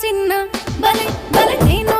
సిన్న బలే బలే నేను